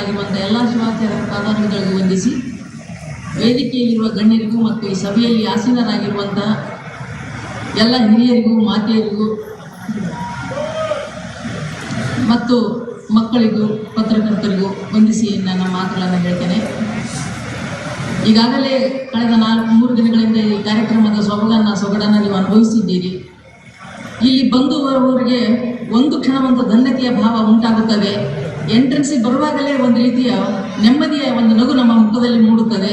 ಶಿವಾಚಾರ್ಯರಾಗಿರುವಂಥ ಎಲ್ಲ ಶಿವಾಚಾರ್ಯ ಪಾದಾರಗಳಿಗೆ ವಂದಿಸಿ ವೇದಿಕೆಯಲ್ಲಿರುವ ಗಣ್ಯರಿಗೂ ಮತ್ತು ಈ ಸಭೆಯಲ್ಲಿ ಆಸೀನರಾಗಿರುವಂತಹ ಎಲ್ಲ ಹಿರಿಯರಿಗೂ, ಮಾತೆಯರಿಗೂ ಮತ್ತು ಮಕ್ಕಳಿಗೂ, ಪತ್ರಕರ್ತರಿಗೂ ವಂದಿಸಿ ನನ್ನ ಮಾತುಗಳನ್ನು ಹೇಳ್ತೇನೆ. ಈಗಾಗಲೇ ಕಳೆದ ನಾಲ್ಕು, ಮೂರು ದಿನಗಳಿಂದ ಈ ಕಾರ್ಯಕ್ರಮದ ಸೊಬಗನ್ನು ಸೊಗಡನ್ನು ನೀವು ಅನುಭವಿಸಿದ್ದೀರಿ. ಇಲ್ಲಿ ಬಂದು ಬರುವವರಿಗೆ ಒಂದು ಕ್ಷಣ ಒಂದು ಧನ್ಯತೆಯ ಭಾವ ಉಂಟಾಗುತ್ತದೆ. ಎಂಟ್ರೆನ್ಸಿಗೆ ಬರುವಾಗಲೇ ಒಂದು ರೀತಿಯ ನೆಮ್ಮದಿಯ ಒಂದು ನಗು ನಮ್ಮ ಮುಖದಲ್ಲಿ ಮೂಡುತ್ತದೆ.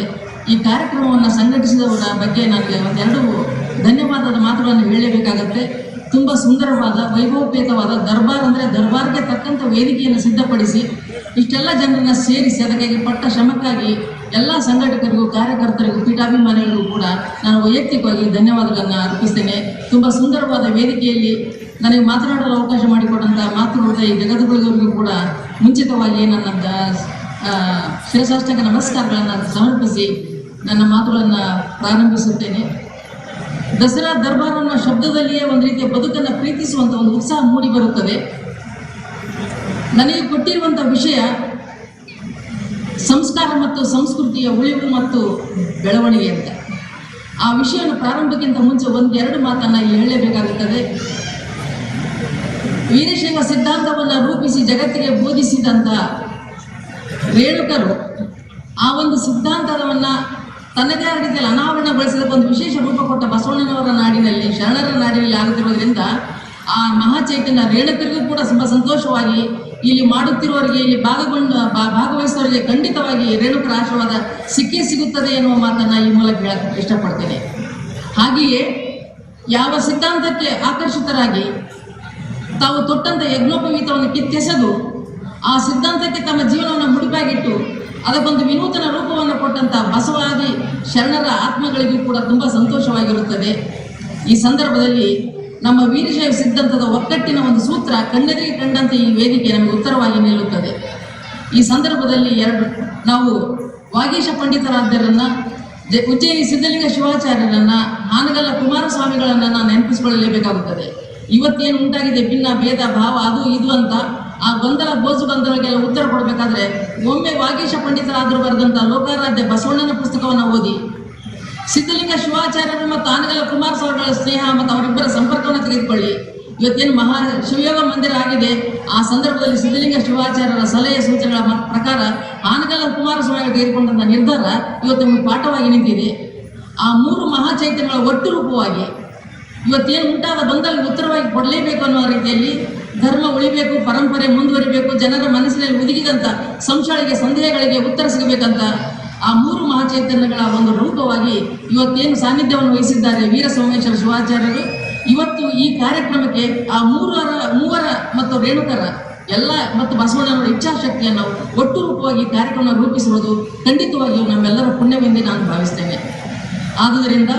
ಈ ಕಾರ್ಯಕ್ರಮವನ್ನು ಸಂಘಟಿಸಿದವರ ಬಗ್ಗೆ ನನಗೆ ಒಂದೆರಡು ಧನ್ಯವಾದದ ಮಾತುಗಳನ್ನು ಹೇಳಲೇಬೇಕಾಗತ್ತೆ. ತುಂಬ ಸುಂದರವಾದ, ವೈಭವಪೇತವಾದ ದರ್ಬಾರ್ ಅಂದರೆ ದರ್ಬಾರ್ಗೆ ತಕ್ಕಂಥ ವೇದಿಕೆಯನ್ನು ಸಿದ್ಧಪಡಿಸಿ, ಇಷ್ಟೆಲ್ಲ ಜನರನ್ನು ಸೇರಿಸಿ, ಅದಕ್ಕಾಗಿ ಪಟ್ಟ ಶ್ರಮಕ್ಕಾಗಿ ಎಲ್ಲ ಸಂಘಟಕರಿಗೂ, ಕಾರ್ಯಕರ್ತರಿಗೂ, ಪೀಠಾಭಿಮಾನಿಗಳಿಗೂ ಕೂಡ ನಾನು ವೈಯಕ್ತಿಕವಾಗಿ ಧನ್ಯವಾದಗಳನ್ನು ಅರ್ಪಿಸ್ತೇನೆ. ತುಂಬ ಸುಂದರವಾದ ವೇದಿಕೆಯಲ್ಲಿ ನನಗೆ ಮಾತನಾಡಲು ಅವಕಾಶ ಮಾಡಿಕೊಟ್ಟಂತಹ ಮಾತೃ ಈ ಜಗದ್ಗುರುಗಳಿಗೂ ಕೂಡ ಮುಂಚಿತವಾಗಿ ನನ್ನ ಶಿರಸಾಷ್ಟಕ ನಮಸ್ಕಾರಗಳನ್ನು ಸಮರ್ಪಿಸಿ ನನ್ನ ಮಾತುಗಳನ್ನು ಪ್ರಾರಂಭಿಸುತ್ತೇನೆ. ದಸರಾ ದರ್ಬಾರ್ ಅನ್ನೋ ಶಬ್ದದಲ್ಲಿಯೇ ಒಂದು ರೀತಿಯ ಬದುಕನ್ನು ಪ್ರೀತಿಸುವಂಥ ಒಂದು ಉತ್ಸಾಹ ಮೂಡಿ ಬರುತ್ತದೆ. ನನಗೆ ಕೊಟ್ಟಿರುವಂಥ ವಿಷಯ ಸಂಸ್ಕಾರ ಮತ್ತು ಸಂಸ್ಕೃತಿಯ ಉಳಿವು ಮತ್ತು ಬೆಳವಣಿಗೆ ಅಂತ. ಆ ವಿಷಯವನ್ನು ಪ್ರಾರಂಭಕ್ಕಿಂತ ಮುಂಚೆ ಒಂದೆರಡು ಮಾತನ್ನು ಇಲ್ಲಿ ಹೇಳಲೇಬೇಕಾಗುತ್ತದೆ. ವೀರಶೈವ ಸಿದ್ಧಾಂತವನ್ನು ರೂಪಿಸಿ ಜಗತ್ತಿಗೆ ಬೋಧಿಸಿದಂಥ ರೇಣುಕರು ಆ ಒಂದು ಸಿದ್ಧಾಂತವನ್ನ ತನ್ನದೇ ಆದ ರೀತಿಯಲ್ಲಿ ಅನಾವರಣಗೊಳಿಸಿದ ಒಂದು ವಿಶೇಷ ರೂಪ ಕೊಟ್ಟ ಬಸವಣ್ಣನವರ ನಾಡಿನಲ್ಲಿ, ಶರಣರ ನಾಡಿನಲ್ಲಿ ಆಗುತ್ತಿರುವುದರಿಂದ ಆ ಮಹಾಚೈತನ್ಯ ರೇಣುಕರಿಗೂ ಕೂಡ ತುಂಬ ಸಂತೋಷವಾಗಿ ಇಲ್ಲಿ ಮಾಡುತ್ತಿರುವವರಿಗೆ, ಇಲ್ಲಿ ಭಾಗಗೊಂಡ ಭಾಗವಹಿಸುವವರಿಗೆ ಖಂಡಿತವಾಗಿ ರೇಣುಕರ ಆಶೀರ್ವಾದ ಸಿಕ್ಕೇ ಸಿಗುತ್ತದೆ ಎನ್ನುವ ಮಾತನ್ನ ಈ ಮೂಲಕ ಹೇಳಕ್ಕೆ ಇಷ್ಟಪಡ್ತೇನೆ. ಹಾಗೆಯೇ ಯಾವ ಸಿದ್ಧಾಂತಕ್ಕೆ ಆಕರ್ಷಿತರಾಗಿ ತಾವು ತೊಟ್ಟಂತ ಯಜ್ಞೋಪವೀತವನ್ನು ಕಿತ್ತೆಸೆದು, ಆ ಸಿದ್ಧಾಂತಕ್ಕೆ ತಮ್ಮ ಜೀವನವನ್ನು ಮುಡಿಪಾಗಿಟ್ಟು, ಅದಕ್ಕೊಂದು ವಿನೂತನ ರೂಪವನ್ನು ಕೊಟ್ಟಂತ ಬಸವಾದಿ ಶರಣರ ಆತ್ಮಗಳಿಗೂ ಕೂಡ ತುಂಬ ಸಂತೋಷವಾಗಿರುತ್ತದೆ. ಈ ಸಂದರ್ಭದಲ್ಲಿ ನಮ್ಮ ವೀರಶೈವ ಸಿದ್ಧಾಂತದ ಒಕ್ಕಟ್ಟಿನ ಒಂದು ಸೂತ್ರ ಕಣ್ಣರಿಗೆ ಕಂಡಂತೆ ಈ ವೇದಿಕೆ ನಮಗೆ ಉತ್ತರವಾಗಿ ನಿಲ್ಲುತ್ತದೆ. ಈ ಸಂದರ್ಭದಲ್ಲಿ ಎರಡು, ನಾವು ವಾಗೀಶ ಪಂಡಿತರಾದ್ದರನ್ನ ಉಜ್ಜಯಿನಿ ಸಿದ್ಧಲಿಂಗ ಶಿವಾಚಾರ್ಯರನ್ನ, ಹಾನಗಲ್ಲ ಕುಮಾರಸ್ವಾಮಿಗಳನ್ನ ನಾನು ನೆನಪಿಸಿಕೊಳ್ಳಲೇಬೇಕಾಗುತ್ತದೆ. ಇವತ್ತೇನು ಉಂಟಾಗಿದೆ? ಭಿನ್ನ, ಭೇದ, ಭಾವ, ಅದು, ಇದು ಅಂತ ಆ ಗೊಂದಲ, ಗೋಜು ಗೊಂದಲಗೆಲ್ಲ ಉತ್ತರ ಕೊಡಬೇಕಾದ್ರೆ ಒಮ್ಮೆ ವಾಗೀಶ ಪಂಡಿತರಾದರೂ ಬರೆದಂತ ಲೋಕಾರಾಧ್ಯ ಬಸವಣ್ಣನ ಪುಸ್ತಕವನ್ನು ಓದಿ. ಸಿದ್ಧಲಿಂಗ ಶಿವಾಚಾರ್ಯರು ಮತ್ತು ಆನಗಲ ಕುಮಾರಸ್ವಾಮಿಗಳ ಸ್ನೇಹ ಮತ್ತು ಅವರಿಬ್ಬರ ಸಂಪರ್ಕವನ್ನು ತೆಗೆದುಕೊಳ್ಳಿ. ಇವತ್ತೇನು ಮಹಾ ಶಿವಯೋಗ ಮಂದಿರ ಆಗಿದೆ, ಆ ಸಂದರ್ಭದಲ್ಲಿ ಸಿದ್ಧಲಿಂಗ ಶಿವಾಚಾರ್ಯರ ಸಲಹೆ ಸೂಚನೆಗಳ ಪ್ರಕಾರ ಆನಗಲ ಕುಮಾರಸ್ವಾಮಿಗಳು ತೆಗೆದುಕೊಂಡಂಥ ನಿರ್ಧಾರ ಇವತ್ತು ಪಾಠವಾಗಿ ನಿಂತಿದೆ. ಆ ಮೂರು ಮಹಾಚೈತ್ಯಗಳ ಒಟ್ಟು ರೂಪವಾಗಿ ಇವತ್ತೇನು ಉಂಟಾದ ಬಂದಲ್ಲಿ ಉತ್ತರವಾಗಿ ಕೊಡಲೇಬೇಕು ಅನ್ನೋ ರೀತಿಯಲ್ಲಿ ಧರ್ಮ ಉಳಿಬೇಕು, ಪರಂಪರೆ ಮುಂದುವರಿಬೇಕು, ಜನರ ಮನಸ್ಸಿನಲ್ಲಿ ಉದುಗಿದಂಥ ಸಂಶಯಗಳಿಗೆ, ಸಂದೇಹಗಳಿಗೆ ಉತ್ತರ ಸಿಗಬೇಕಂತ ಆ ಮೂರು ಮಹಾಚೈತನ್ಯಗಳ ಒಂದು ರೂಪವಾಗಿ ಇವತ್ತೇನು ಸಾನ್ನಿಧ್ಯವನ್ನು ವಹಿಸಿದ್ದಾರೆ ವೀರ ಸೋಮೇಶ್ವರ ಶಿವಾಚಾರ್ಯರು. ಇವತ್ತು ಈ ಕಾರ್ಯಕ್ರಮಕ್ಕೆ ಆ ಮೂರರ, ಮೂವರ ಮತ್ತು ರೇಣುಕರ ಎಲ್ಲ ಮತ್ತು ಬಸವಣ್ಣನವರ ಇಚ್ಛಾಶಕ್ತಿಯನ್ನು ಒಟ್ಟು ರೂಪವಾಗಿ ಕಾರ್ಯಕ್ರಮ ರೂಪಿಸುವುದು ಖಂಡಿತವಾಗಿಯೂ ನಮ್ಮೆಲ್ಲರ ಪುಣ್ಯವೆಂದೇ ನಾನು ಭಾವಿಸ್ತೇನೆ. ಆದುದರಿಂದ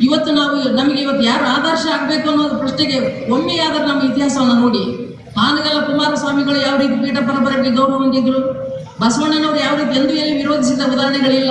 ಇವತ್ತು ನಾವು ನಮಗೆ ಇವತ್ತು ಯಾರು ಆದರ್ಶ ಆಗಬೇಕು ಅನ್ನೋ ಪ್ರಶ್ನೆಗೆ ಒಮ್ಮೆಯಾದರೂ ನಮ್ಮ ಇತಿಹಾಸವನ್ನು ನೋಡಿ. ಹಾನಗಲ್ಲ ಕುಮಾರಸ್ವಾಮಿಗಳು ಯಾವ ರೀತಿ ಪೀಠ ಪರಂಪರೆಗೆ ಗೌರವ ಹೊಂದಿದ್ರು? ಬಸವಣ್ಣನವರು ಯಾವ ರೀತಿ ಎಂದೂ ಎಲ್ಲಿ ವಿರೋಧಿಸಿದ ಉದಾಹರಣೆಗಳಿಲ್ಲ?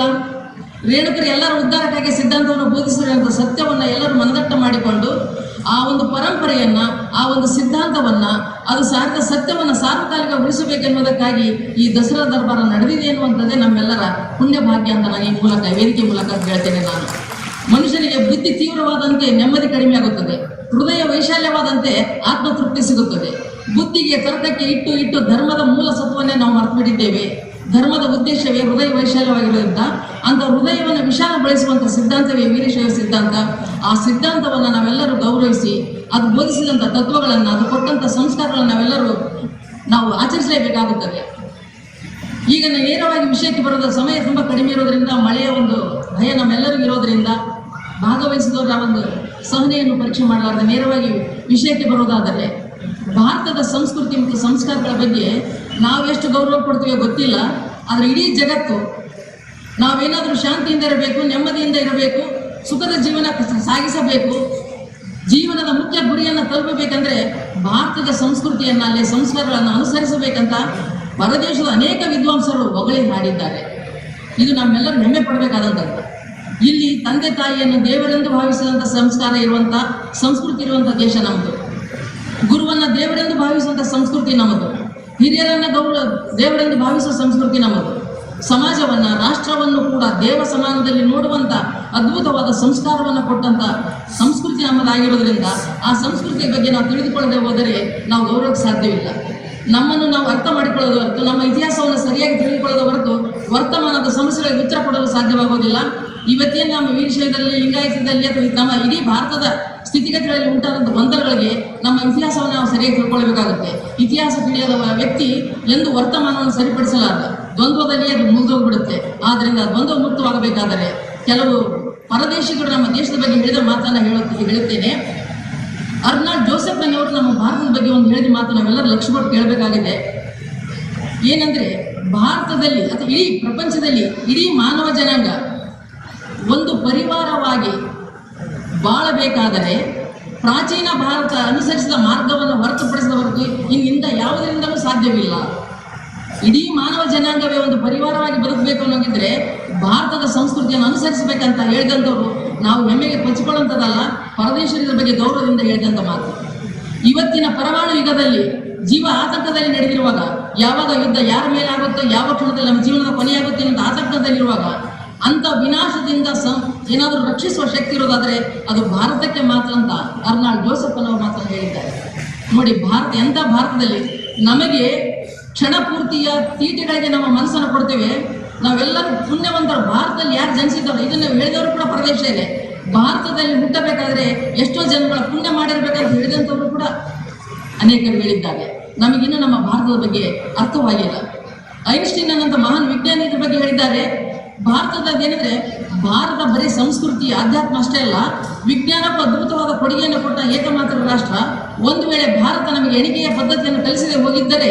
ರೇಣುಕರು ಎಲ್ಲರ ಉದ್ಧಾರಕ್ಕಾಗಿ ಸಿದ್ಧಾಂತವನ್ನು ಬೋಧಿಸಿರುವಂಥ ಸತ್ಯವನ್ನು ಎಲ್ಲರೂ ಮನದಟ್ಟ ಮಾಡಿಕೊಂಡು ಆ ಒಂದು ಪರಂಪರೆಯನ್ನ, ಆ ಒಂದು ಸಿದ್ಧಾಂತವನ್ನ, ಅದು ಸಾರ್ಥ ಸತ್ಯವನ್ನ ಸಾರ್ವಕಾಲಿಕ ಉಳಿಸಬೇಕೆನ್ನುವುದಕ್ಕಾಗಿ ಈ ದಸರಾ ದರ್ಬಾರ ನಡೆದಿದೆ ಎನ್ನುವಂಥದ್ದೇ ನಮ್ಮೆಲ್ಲರ ಪುಣ್ಯ ಭಾಗ್ಯ ಅಂತ ನಾನು ಈ ಮೂಲಕ, ವೇದಿಕೆ ಮೂಲಕ ಹೇಳ್ತೇನೆ ನಾನು. ಮನುಷ್ಯನಿಗೆ ಬುದ್ಧಿ ತೀವ್ರವಾದಂತೆ ನೆಮ್ಮದಿ ಕಡಿಮೆ ಆಗುತ್ತದೆ ಹೃದಯ ವೈಶಾಲ್ಯವಾದಂತೆ ಆತ್ಮತೃಪ್ತಿ ಸಿಗುತ್ತದೆ. ಬುದ್ಧಿಗೆ ತರ್ಕಕ್ಕೆ ಇಟ್ಟು ಇಟ್ಟು ಧರ್ಮದ ಮೂಲ ಸತ್ವವನ್ನೇ ನಾವು ಮರೆತುಬಿಟ್ಟಿದ್ದೇವೆ. ಧರ್ಮದ ಉದ್ದೇಶವೇ ಹೃದಯ ವೈಶಾಲ್ಯವಾಗಿರೋದ್ರಿಂದ ಅಂತ ಹೃದಯವನ್ನು ವಿಶಾಲಗೊಳಿಸುವಂಥ ಸಿದ್ಧಾಂತವೇ ವೀರಶೈವ ಸಿದ್ಧಾಂತ. ಆ ಸಿದ್ಧಾಂತವನ್ನು ನಾವೆಲ್ಲರೂ ಗೌರವಿಸಿ, ಅದು ಬೋಧಿಸಿದಂಥ ತತ್ವಗಳನ್ನು, ಅದು ಕೊಟ್ಟಂಥ ಸಂಸ್ಕಾರಗಳನ್ನು ನಾವೆಲ್ಲರೂ ನಾವು ಆಚರಿಸಲೇಬೇಕಾಗುತ್ತದೆ. ಈಗ ನೇರವಾಗಿ ವಿಷಯಕ್ಕೆ ಬರೋದ ಸಮಯ ತುಂಬ ಕಡಿಮೆ ಇರೋದ್ರಿಂದ ಮಳೆಯ ಒಂದು ಭಯ ನಮ್ಮೆಲ್ಲರಿಗೂ ಇರೋದ್ರಿಂದ ಭಾಗವಹಿಸಿದವರ ಒಂದು ಸಹನೆಯನ್ನು ಪರೀಕ್ಷೆ ಮಾಡಲಾರದೆ ನೇರವಾಗಿ ವಿಷಯಕ್ಕೆ ಬರೋದಾದರೆ, ಭಾರತದ ಸಂಸ್ಕೃತಿ ಮತ್ತು ಸಂಸ್ಕಾರಗಳ ಬಗ್ಗೆ ನಾವು ಎಷ್ಟು ಗೌರವ ಕೊಡ್ತೀವೋ ಗೊತ್ತಿಲ್ಲ, ಆದರೆ ಇಡೀ ಜಗತ್ತು ನಾವೇನಾದರೂ ಶಾಂತಿಯಿಂದ ಇರಬೇಕು, ನೆಮ್ಮದಿಯಿಂದ ಇರಬೇಕು, ಸುಖದ ಜೀವನ ಸಾಗಿಸಬೇಕು, ಜೀವನದ ಮುಖ್ಯ ಗುರಿಯನ್ನು ತಲುಪಬೇಕಂದ್ರೆ ಭಾರತದ ಸಂಸ್ಕೃತಿಯನ್ನು, ಅಲ್ಲಿ ಸಂಸ್ಕಾರಗಳನ್ನು ಅನುಸರಿಸಬೇಕಂತ ಹೊರದೇಶದ ಅನೇಕ ವಿದ್ವಾಂಸರು ಹೊಗಳಿ ಹಾಡಿದ್ದಾರೆ ಇದು ನಮ್ಮೆಲ್ಲರೂ ಹೆಮ್ಮೆ ಪಡಬೇಕಾದಂಥದ್ದು. ಇಲ್ಲಿ ತಂದೆ ತಾಯಿಯನ್ನು ದೇವರೆಂದು ಭಾವಿಸಿದಂಥ ಸಂಸ್ಕಾರ ಇರುವಂಥ ಸಂಸ್ಕೃತಿ ಇರುವಂಥ ದೇಶ ನಮ್ಮದು. ಗುರುವನ್ನು ದೇವರೆಂದು ಭಾವಿಸುವಂಥ ಸಂಸ್ಕೃತಿ ನಮ್ಮದು. ಹಿರಿಯರನ್ನ ಗೌರವ ದೇವರೆಂದು ಭಾವಿಸುವ ಸಂಸ್ಕೃತಿ ನಮ್ಮದು. ಸಮಾಜವನ್ನ, ರಾಷ್ಟ್ರವನ್ನು ಕೂಡ ದೇವ ಸಮಾನದಲ್ಲಿ ನೋಡುವಂತ ಅದ್ಭುತವಾದ ಸಂಸ್ಕಾರವನ್ನು ಕೊಟ್ಟಂತ ಸಂಸ್ಕೃತಿ ನಮ್ಮದಾಗಿರೋದ್ರಿಂದ ಆ ಸಂಸ್ಕೃತಿಯ ಬಗ್ಗೆ ನಾವು ತಿಳಿದುಕೊಳ್ಳದೆ ಹೋದರೆ ನಾವು ಗೌರವಕ್ಕೆ ಸಾಧ್ಯವಿಲ್ಲ. ನಮ್ಮನ್ನು ನಾವು ಅರ್ಥ ಮಾಡಿಕೊಳ್ಳೋದು ಹೊರತು, ನಮ್ಮ ಇತಿಹಾಸವನ್ನು ಸರಿಯಾಗಿ ತಿಳಿದುಕೊಳ್ಳೋದು ಹೊರತು, ವರ್ತಮಾನದ ಸಮಸ್ಯೆಗಳಿಗೆ ಉತ್ತರ ಕೊಡಲು ಸಾಧ್ಯವಾಗೋದಿಲ್ಲ. ಇವತ್ತೇನು ನಮ್ಮ ವಿಷಯದಲ್ಲಿ ಲಿಂಗಾಯತದಲ್ಲಿ ಅಥವಾ ನಮ್ಮ ಇಡೀ ಭಾರತದ ಸ್ಥಿತಿಗತಿಗಳಲ್ಲಿ ಉಂಟಾದಂಥ ಗೊಂದಲಗಳಿಗೆ ನಮ್ಮ ಇತಿಹಾಸವನ್ನು ನಾವು ಸರಿಯಾಗಿ ತಿಳ್ಕೊಳ್ಬೇಕಾಗುತ್ತೆ. ಇತಿಹಾಸ ತಿಳಿಯದ ವ್ಯಕ್ತಿ ಎಂದು ವರ್ತಮಾನವನ್ನು ಸರಿಪಡಿಸಲಾರ ದ್ವಂದ್ವದಲ್ಲಿ ಅದು ಮುಗಿದೋಗ್ಬಿಡುತ್ತೆ ಆದ್ರಿಂದ ದ್ವಂದ್ವ ಮುಕ್ತವಾಗಬೇಕಾದರೆ ಕೆಲವು ಪರದೇಶಿಗಳು ನಮ್ಮ ದೇಶದ ಬಗ್ಗೆ ಹೇಳಿದ ಮಾತನ್ನು ಹೇಳುತ್ತೆ ಹೇಳುತ್ತೇನೆ. ಅರ್ನಾಲ್ಡ್ ಜೋಸೆಫ್ ಅವರು ನಮ್ಮ ಭಾರತದ ಬಗ್ಗೆ ಒಂದು ಹೇಳಿದ ಮಾತು ನಾವೆಲ್ಲರೂ ಲಕ್ಷ ಕೊಟ್ಟು ಕೇಳಬೇಕಾಗಿದೆ. ಏನಂದ್ರೆ, ಭಾರತದಲ್ಲಿ ಅಥವಾ ಇಡೀ ಪ್ರಪಂಚದಲ್ಲಿ ಇಡೀ ಮಾನವ ಜನಾಂಗ ಒಂದು ಪರಿವಾರವಾಗಿ ಬಾಳಬೇಕಾದರೆ ಪ್ರಾಚೀನ ಭಾರತ ಅನುಸರಿಸಿದ ಮಾರ್ಗವನ್ನು ಹೊರತುಪಡಿಸಿದ ಹೊರತು ಇನ್ನಿಂದ ಯಾವುದರಿಂದಲೂ ಸಾಧ್ಯವಿಲ್ಲ. ಇಡೀ ಮಾನವ ಜನಾಂಗವೇ ಒಂದು ಪರಿವಾರವಾಗಿ ಬದುಕಬೇಕು ಅನ್ನೋಗಿದ್ರೆ ಭಾರತದ ಸಂಸ್ಕೃತಿಯನ್ನು ಅನುಸರಿಸಬೇಕಂತ ಹೇಳಿದಂಥವ್ರು ನಾವು ಹೆಮ್ಮೆಗೆ ಕೊಚ್ಚಿಕೊಳ್ಳುವಂಥದ್ದಲ್ಲ ಪರದೇಶದ ಬಗ್ಗೆ ಗೌರವದಿಂದ ಹೇಳಿದಂಥ ಮಾತು. ಇವತ್ತಿನ ಪರಮಾಣು ಯುಗದಲ್ಲಿ ಜೀವ ಆತಂಕದಲ್ಲಿ ನಡೆದಿರುವಾಗ ಯಾವಾಗ ಯುದ್ಧ ಯಾರ ಮೇಲೆ ಆಗುತ್ತೋ ಯಾವ ಕ್ಷಣದಲ್ಲಿ ನಮ್ಮ ಜೀವನದ ಕೊನೆಯಾಗುತ್ತೆ ಅನ್ನೋದು ಆತಂಕದಲ್ಲಿರುವಾಗ ಅಂತ ವಿನಾಶದಿಂದ ಏನಾದರೂ ರಕ್ಷಿಸುವ ಶಕ್ತಿ ಇರೋದಾದ್ರೆ ಅದು ಭಾರತಕ್ಕೆ ಮಾತ್ರ ಅಂತ ಅರ್ನಾಲ್ಡ್ ಜೋಸೆಫ್ ಅನ್ನೋರು ಮಾತ್ರ ಹೇಳಿದ್ದಾರೆ. ನೋಡಿ, ಭಾರತ, ಎಂಥ ಭಾರತದಲ್ಲಿ ನಮಗೆ ಕ್ಷಣ ಪೂರ್ತಿಯ ತೀಟೆಗಳಿಗೆ ನಮ್ಮ ಮನಸ್ಸನ್ನು ಕೊಡ್ತೇವೆ. ನಾವೆಲ್ಲರೂ ಪುಣ್ಯವಂತರು ಭಾರತದಲ್ಲಿ ಯಾರು ಜನಿಸಿದ್ದಾರೆ, ಇದನ್ನ ಹೇಳಿದವರು ಕೂಡ ಪ್ರದೇಶ ಇದೆ ಭಾರತದಲ್ಲಿ ಹುಟ್ಟಬೇಕಾದ್ರೆ ಎಷ್ಟೋ ಜನಗಳ ಪುಣ್ಯ ಮಾಡಿರ್ಬೇಕಂತ ಹೇಳಿದಂಥವ್ರು ಕೂಡ ಅನೇಕರು ಹೇಳಿದ್ದಾರೆ. ನಮಗಿನ್ನೂ ನಮ್ಮ ಭಾರತದ ಬಗ್ಗೆ ಅರ್ಥವಾಗಿಲ್ಲ. ಐನ್ಸ್ಟೀನ್ ಅನ್ನಂತ ಮಹಾನ್ ವಿಜ್ಞಾನಿಯ ಬಗ್ಗೆ ಹೇಳಿದ್ದಾರೆ. ಭಾರತದಲ್ಲಿ ಏನಂದ್ರೆ ಭಾರತ ಬರೀ ಸಂಸ್ಕೃತಿ, ಆಧ್ಯಾತ್ಮ ಅಷ್ಟೇ ಅಲ್ಲ, ವಿಜ್ಞಾನಕ್ಕೂ ಅದ್ಭುತವಾದ ಕೊಡುಗೆಯನ್ನು ಕೊಟ್ಟ ಏಕಮಾತ್ರ ರಾಷ್ಟ್ರ. ಒಂದು ವೇಳೆ ಭಾರತ ನಮಗೆ ಎಣಿಕೆಯ ಪದ್ಧತಿಯನ್ನು ಕಲಿಸದೆ ಹೋಗಿದ್ದರೆ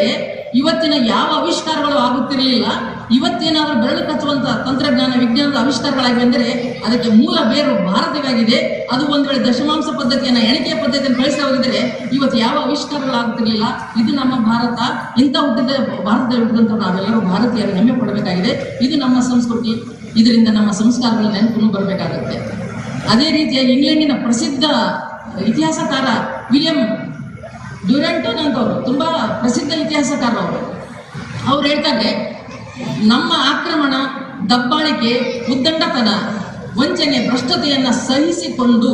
ಇವತ್ತಿನ ಯಾವ ಆವಿಷ್ಕಾರಗಳು ಆಗುತ್ತಿರಲಿಲ್ಲ. ಇವತ್ತೇನಾದರೂ ಬೆರಳು ಕಚ್ಚುವಂತಹ ತಂತ್ರಜ್ಞಾನ, ವಿಜ್ಞಾನದ ಆವಿಷ್ಕಾರಗಳಾಗಿವೆ ಅಂದರೆ ಅದಕ್ಕೆ ಮೂಲ ಬೇರು ಭಾರತವಾಗಿದೆ ಅದು ಒಂದು ವೇಳೆ ದಶಮಾಂಶ ಪದ್ಧತಿಯನ್ನು ಎಣಿಕೆಯ ಪದ್ಧತಿಯನ್ನು ಕಳಿಸ್ತಾ ಹೋಗಿದರೆ ಇವತ್ತು ಯಾವ ಆವಿಷ್ಕಾರಗಳಾಗುತ್ತಿರಲಿಲ್ಲ. ಇದು ನಮ್ಮ ಭಾರತ. ಇಂಥ ಹುಟ್ಟಿದ ಭಾರತದಲ್ಲಿ ಹುಟ್ಟಿದಂಥ ನಾವೆಲ್ಲರೂ ಭಾರತೀಯರು ಹೆಮ್ಮೆ ಪಡಬೇಕಾಗಿದೆ. ಇದು ನಮ್ಮ ಸಂಸ್ಕೃತಿ. ಇದರಿಂದ ನಮ್ಮ ಸಂಸ್ಕಾರಗಳ ನೆನಪು ಬರಬೇಕಾಗುತ್ತೆ ಅದೇ ರೀತಿಯಾಗಿ ಇಂಗ್ಲೆಂಡಿನ ಪ್ರಸಿದ್ಧ ಇತಿಹಾಸಕಾರ ವಿಲಿಯಂ ಡ್ಯೂರೆಂಟನ್ ಅಂತವರು ತುಂಬಾ ಪ್ರಸಿದ್ಧ ಇತಿಹಾಸಕಾರ ಅವರು. ಅವ್ರು ಹೇಳ್ತಾರೆ ನಮ್ಮ ಆಕ್ರಮಣ ದಬ್ಬಾಳಿಕೆ, ಉದ್ದಂಡತನ, ವಂಚನೆ, ಭ್ರಷ್ಟತೆಯನ್ನು ಸಹಿಸಿಕೊಂಡು,